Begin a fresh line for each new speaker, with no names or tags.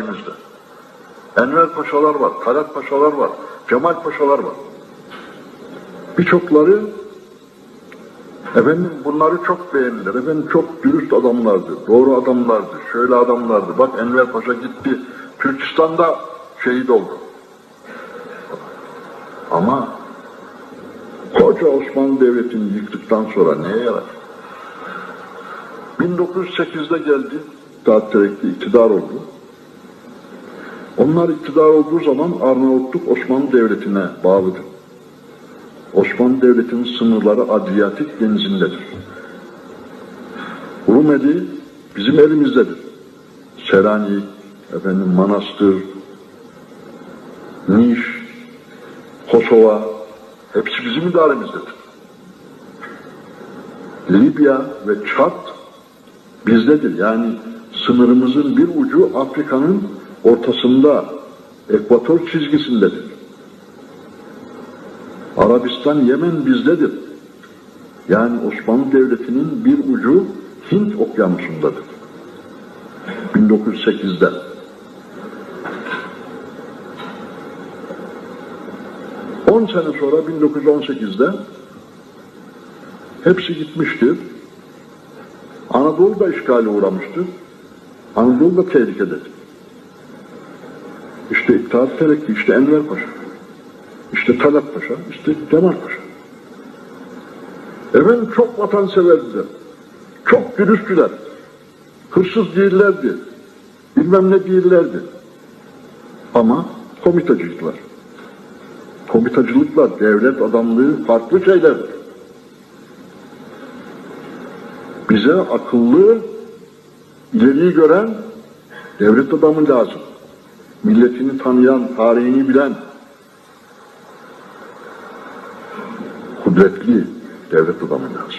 elimizde. Enver Paşalar var, Talat Paşalar var, Cemal Paşalar var. Birçokları efendim bunları çok beğendiler. Efendim çok dürüst adamlardı, doğru adamlardı, şöyle adamlardı. Bak Enver Paşa gitti, Türkistan'da şehit oldu. Ama koca Osmanlı Devleti'ni yıktıktan sonra neye yarar? 1908'de geldi, Terekli iktidar oldu. Onlar iktidar olduğu zaman Arnavutluk Osmanlı Devleti'ne bağlıdır. Osmanlı Devleti'nin sınırları Adriyatik denizindedir. Rumeli bizim elimizdedir. Selanik, efendim Manastır, Niş, Kosova hepsi bizim idaremizdedir. Libya ve Çat bizdedir. Yani sınırımızın bir ucu Afrika'nın ortasında, ekvator çizgisindedir. Arabistan, Yemen bizdedir. Yani Osmanlı Devleti'nin bir ucu Hint okyanusundadır. 1908'de. On sene sonra 1918'de hepsi gitmiştir. Anadolu da işgale uğramıştır. Anadolu da tehlikededir. İşte İttihat Terakki, işte Enver Paşa, işte Talat Paşa, işte Cemal Paşa. Efendim çok vatanseverdiler, çok dürüsttüler, hırsız değillerdi, bilmem ne değillerdi. Ama komitacıydılar. Komitacılıkla devlet adamlığı farklı şeylerdir. Bize akıllı, ileriyi gören devlet adamı lazım. Milletini tanıyan, tarihini bilen, kudretli devlet adamı lazım.